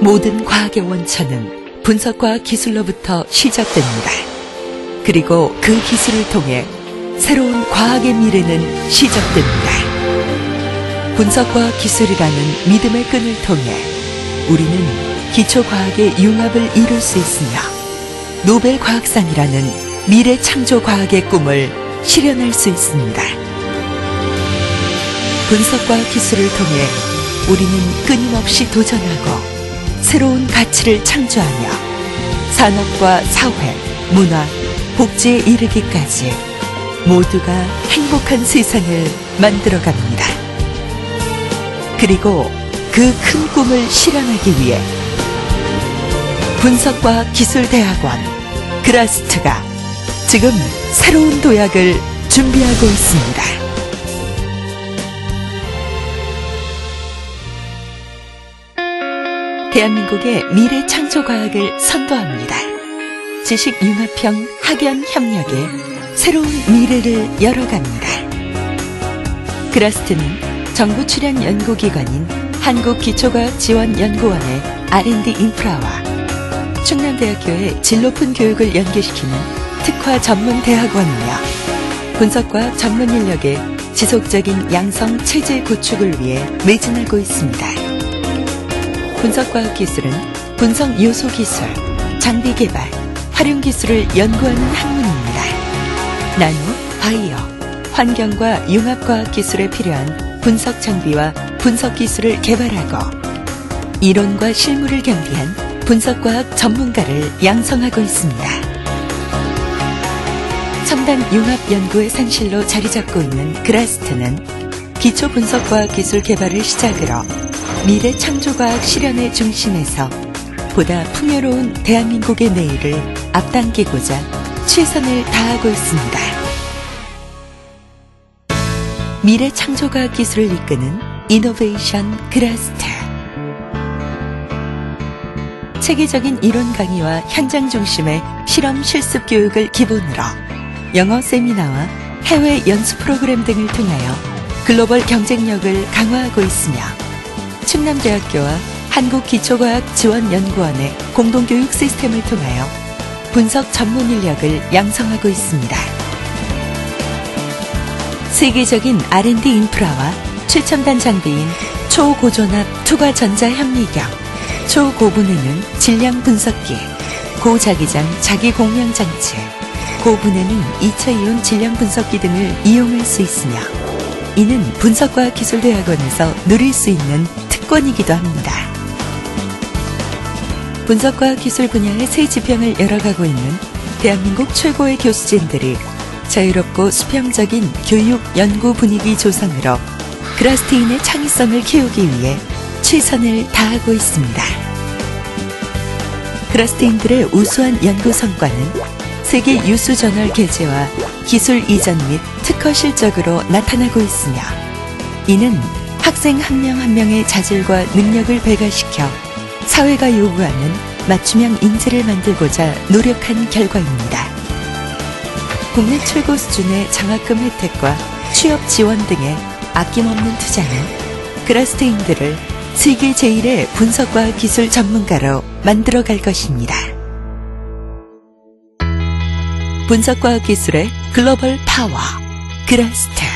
모든 과학의 원천은 분석과 기술로부터 시작됩니다. 그리고 그 기술을 통해 새로운 과학의 미래는 시작됩니다. 분석과 기술이라는 믿음의 끈을 통해 우리는 기초과학의 융합을 이룰 수 있으며 노벨 과학상이라는 미래 창조 과학의 꿈을 실현할 수 있습니다. 분석과 기술을 통해 우리는 끊임없이 도전하고 새로운 가치를 창조하며 산업과 사회, 문화, 복지에 이르기까지 모두가 행복한 세상을 만들어 갑니다. 그리고 그 큰 꿈을 실현하기 위해 분석과 기술대학원 그라스트가 지금 새로운 도약을 준비하고 있습니다. 대한민국의 미래 창조 과학을 선도합니다. 지식 융합형 학연 협력에 새로운 미래를 열어갑니다. 그라스트는 정부 출연 연구기관인 한국기초과학지원연구원의 R&D 인프라와 충남대학교의 질 높은 교육을 연계시키는 특화 전문 대학원이며 분석과 전문 인력의 지속적인 양성 체제 구축을 위해 매진하고 있습니다. 분석과학 기술은 분석 요소 기술, 장비 개발, 활용 기술을 연구하는 학문입니다. 나노, 바이오, 환경과 융합과학 기술에 필요한 분석 장비와 분석 기술을 개발하고 이론과 실무를 겸비한 분석과학 전문가를 양성하고 있습니다. 첨단 융합 연구의 산실로 자리 잡고 있는 그라스트는 기초 분석과학 기술 개발을 시작으로 미래 창조과학 실현의 중심에서 보다 풍요로운 대한민국의 내일을 앞당기고자 최선을 다하고 있습니다. 미래 창조과학 기술을 이끄는 이노베이션 그라스트. 체계적인 이론 강의와 현장 중심의 실험 실습 교육을 기본으로 영어 세미나와 해외 연수 프로그램 등을 통하여 글로벌 경쟁력을 강화하고 있으며 충남대학교와 한국기초과학지원연구원의 공동교육 시스템을 통하여 분석 전문 인력을 양성하고 있습니다. 세계적인 R&D 인프라와 최첨단 장비인 초고존합 투과전자 현미경, 초고분해능 질량 분석기, 고자기장 자기공명 장치, 고분해능 2차이온 질량 분석기 등을 이용할 수 있으며 이는 분석과 기술대학원에서 누릴 수 있는 특권이기도 합니다. 분석과 기술 분야의 새 지평을 열어가고 있는 대한민국 최고의 교수진들이 자유롭고 수평적인 교육 연구 분위기 조성으로 그라스테인의 창의성을 키우기 위해 최선을 다하고 있습니다. 그라스테인들의 우수한 연구 성과는 세계 유수 저널 게재와 기술 이전 및 특허 실적으로 나타나고 있으며 이는 학생 한명한 명의 자질과 능력을 배가시켜 사회가 요구하는 맞춤형 인재를 만들고자 노력한 결과입니다. 국내 최고 수준의 장학금 혜택과 취업 지원 등의 아낌없는 투자는 그라스테인들을 세계 제1의 분석과 기술 전문가로 만들어갈 것입니다. 분석과 기술의 글로벌 파워 그라스트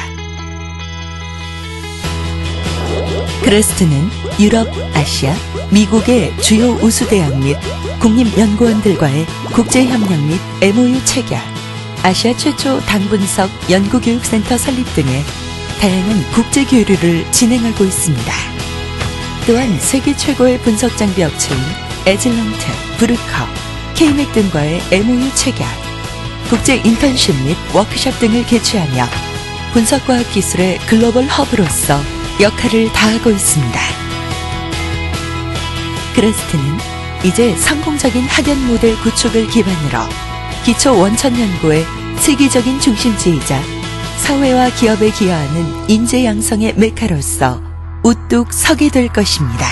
그라스트는 유럽, 아시아, 미국의 주요 우수대학 및 국립연구원들과의 국제협력 및 MOU 체결, 아시아 최초 당분석 연구교육센터 설립 등의 다양한 국제교류를 진행하고 있습니다. 또한 세계 최고의 분석 장비 업체인 에질런트, 브루커, 케이맥 등과의 MOU 체결, 국제 인턴십 및 워크숍 등을 개최하며 분석과학 기술의 글로벌 허브로서 역할을 다하고 있습니다. 그레스트는 이제 성공적인 학연 모델 구축을 기반으로 기초 원천 연구의 세계적인 중심지이자 사회와 기업에 기여하는 인재 양성의 메카로서 우뚝 서게 될 것입니다.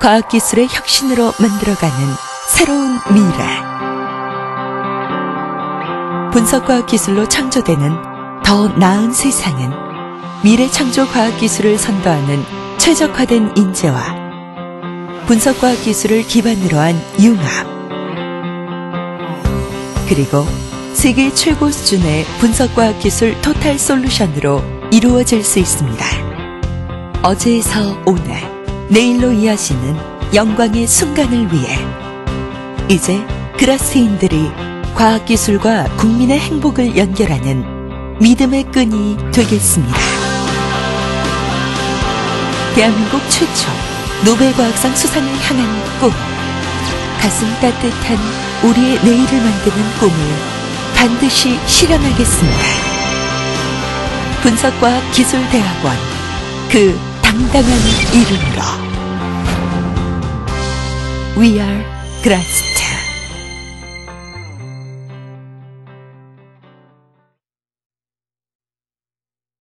과학기술의 혁신으로 만들어가는 새로운 미래. 분석과학 기술로 창조되는 더 나은 세상은 미래 창조 과학 기술을 선도하는 최적화된 인재와 분석 과학 기술을 기반으로 한 융합 그리고 세계 최고 수준의 분석 과학 기술 토탈 솔루션으로 이루어질 수 있습니다. 어제에서 오늘, 내일로 이어지는 영광의 순간을 위해 이제 그라스인들이 과학기술과 국민의 행복을 연결하는 믿음의 끈이 되겠습니다. 대한민국 최초 노벨과학상 수상을 향한 꿈. 가슴 따뜻한 우리의 내일을 만드는 꿈을 반드시 실현하겠습니다. 분석과학 기술대학원 그 당당한 이름으로 We are Grasstech.